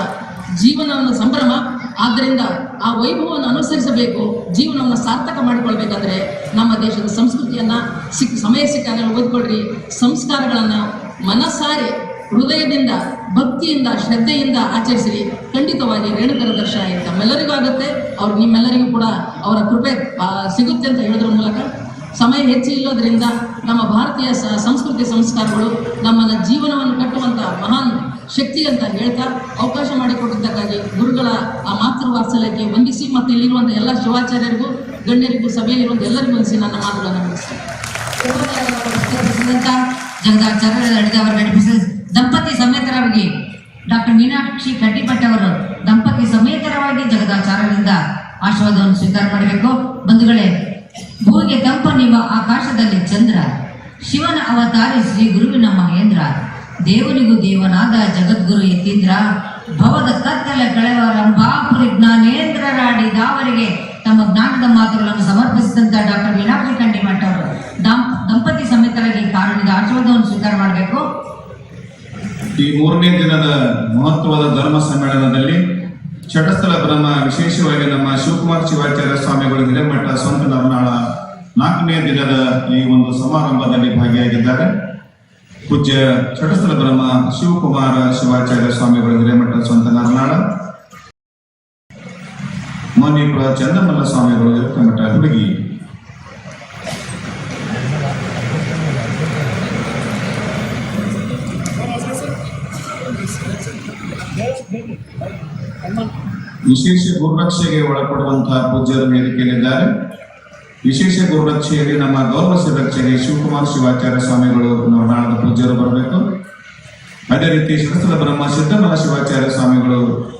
ಜೀವನವನ್ನು ಸಂಭ್ರಮ ಆದ್ದರಿಂದ ಆ ವೈಭವವನ್ನು ಅನುಸರಿಸಬೇಕು, ಜೀವನವನ್ನು ಸಾರ್ಥಕ ಮಾಡಿಕೊಳ್ಬೇಕಾದ್ರೆ ನಮ್ಮ ದೇಶದ ಸಂಸ್ಕೃತಿಯನ್ನ ಸಿಕ್, ಸಮಯ ಸಿಕ್ಕಾಗ ಓದ್ಕೊಳ್ರಿ ಸಂಸ್ಕಾರಗಳನ್ನು ಮನಸಾರೆ, ಹೃದಯದಿಂದ, ಭಕ್ತಿಯಿಂದ, ಶ್ರದ್ಧೆಯಿಂದ ಆಚರಿಸಿರಿ. ಖಂಡಿತವಾಗಿ ರೇಣುಕರ ದರ್ಶನ ತಮ್ಮೆಲ್ಲರಿಗೂ ಆಗುತ್ತೆ. ಅವ್ರು ನಿಮ್ಮೆಲ್ಲರಿಗೂ ಕೂಡ ಅವರ ಕೃಪೆ ಸಿಗುತ್ತೆ ಅಂತ ಹೇಳೋದ್ರ ಮೂಲಕ ಸಮಯ ಹೆಚ್ಚು ಇಲ್ಲೋದ್ರಿಂದ ನಮ್ಮ ಭಾರತೀಯ ಸಂಸ್ಕೃತಿ ಸಂಸ್ಕಾರಗಳು ನಮ್ಮನ್ನು ಜೀವನವನ್ನು ಕಟ್ಟುವಂಥ ಮಹಾನ್ ಶಕ್ತಿ ಅಂತ ಹೇಳ್ತಾ ಅವಕಾಶ ಮಾಡಿಕೊಟ್ಟಿದ್ದಕ್ಕಾಗಿ ಗುರುಗಳ ಆ ಮಾತೃ ವಾತ್ಸಲ್ಯಕ್ಕೆ ವಂದಿಸಿ ಮತ್ತು ಇಲ್ಲಿರುವಂಥ ಎಲ್ಲ ಶಿವಾಚಾರ್ಯರಿಗೂ, ಗಣ್ಯರಿಗೂ ಸಭೆಯಲ್ಲಿರುವಂಥ ಎಲ್ಲರಿಗೂ ವಂದಿಸಿ ನನ್ನ ಮಾತುಗಳನ್ನು ದಂಪತಿ ಸಮೇತರವಾಗಿ ಡಾಕ್ಟರ್ ಮೀನಾಕ್ಷಿ ಕಟ್ಟಿಪಟ್ಟ ಅವರು ದಂಪತಿ ಸಮೇತರವಾಗಿ ಜಗದಾಚಾರ್ಯರಿಂದ ಆಶೀರ್ವಾದವನ್ನು ಸ್ವೀಕಾರ ಮಾಡಬೇಕು. ಬಂಧುಗಳೇ ಭೂಮಿಗೆ ತಂಪನಿವ ಆಕಾಶದಲ್ಲಿ ಚಂದ್ರ, ಶಿವನ ಅವತಾರಿ ಶ್ರೀ ಗುರುವಿನ ಮಹೇಂದ್ರ. ದೇವನಿಗೂ ದೇವನಾದ ಜಗದ್ಗುರು ಯತೀಂದ್ರ, ಭವದ ಕತ್ತಲೆ ಕಳೆವ ರಂಭಾಪುರಿ ಜ್ಞಾನೇಂದ್ರರಾಡಿ ದಾವರಿಗೆ ತಮ್ಮ ಜ್ಞಾನದ ಮಾತುಗಳನ್ನು ಸಮರ್ಪಿಸಿದಂತ ಡಾಕ್ಟರ್ ಮೀನಾಕ್ಷಿ ಕಂಡಿಮಠ ಅವರು. ದಂಪತಿ ಸಮೇತರಾಗಿ ಕಾರಣದ ಆಶೀರ್ವಾದವನ್ನು ಸ್ವೀಕಾರ ಮಾಡಬೇಕು. ಈ ಮೂರನೇ ದಿನದ ಮಹತ್ವದ ಧರ್ಮ ಸಮ್ಮೇಳನದಲ್ಲಿ ಚಟಸ್ಥಲ ಬ್ರಹ್ಮ ವಿಶೇಷವಾಗಿ ನಮ್ಮ ಶಿವಕುಮಾರ್ ಶಿವಾಚಾರ್ಯ ಸ್ವಾಮಿಗಳು ಹಿರೇಮಠ ಸ್ವಂತ ನರ್ನಾಳ ನಾಲ್ಕನೇ ದಿನದ ಈ ಒಂದು ಸಮಾರಂಭದಲ್ಲಿ ಭಾಗಿಯಾಗಿದ್ದಾರೆ. ಪೂಜ್ಯ ಚಟಸ್ಥಲ ಬ್ರಹ್ಮ ಶಿವಕುಮಾರ ಶಿವಾಚಾರ್ಯ ಸ್ವಾಮಿಗಳು ಹಿರೇಮಠ ಸ್ವಂತ ನರ್ನಾಳ ಮಣಿಪುರ ಚಂದಮಲ್ಲ ಸ್ವಾಮಿಗಳು ಹಿರೇಮಠ ಹುಡುಗಿ. ವಿಶೇಷ ಗುರುರಕ್ಷೆಗೆ ಒಳಪಡುವಂತಹ ಪೂಜ್ಯರು ವೇದಿಕೆಯಲ್ಲಿದ್ದಾರೆ ವಿಶೇಷ ಗುರುರಕ್ಷೆಯಲ್ಲಿ ನಮ್ಮ ಗೌರವ ಶಿರಕ್ಷೆಗೆ ಶಿವಕುಮಾರ್ ಶಿವಾಚಾರ್ಯ ಸ್ವಾಮಿಗಳು ನಾಳದ ಪೂಜ್ಯರು ಬರಬೇಕು. ಅದೇ ರೀತಿ ಶಸ್ತ್ರ ಬ್ರಹ್ಮ ಸಿದ್ದಮಲ ಶಿವ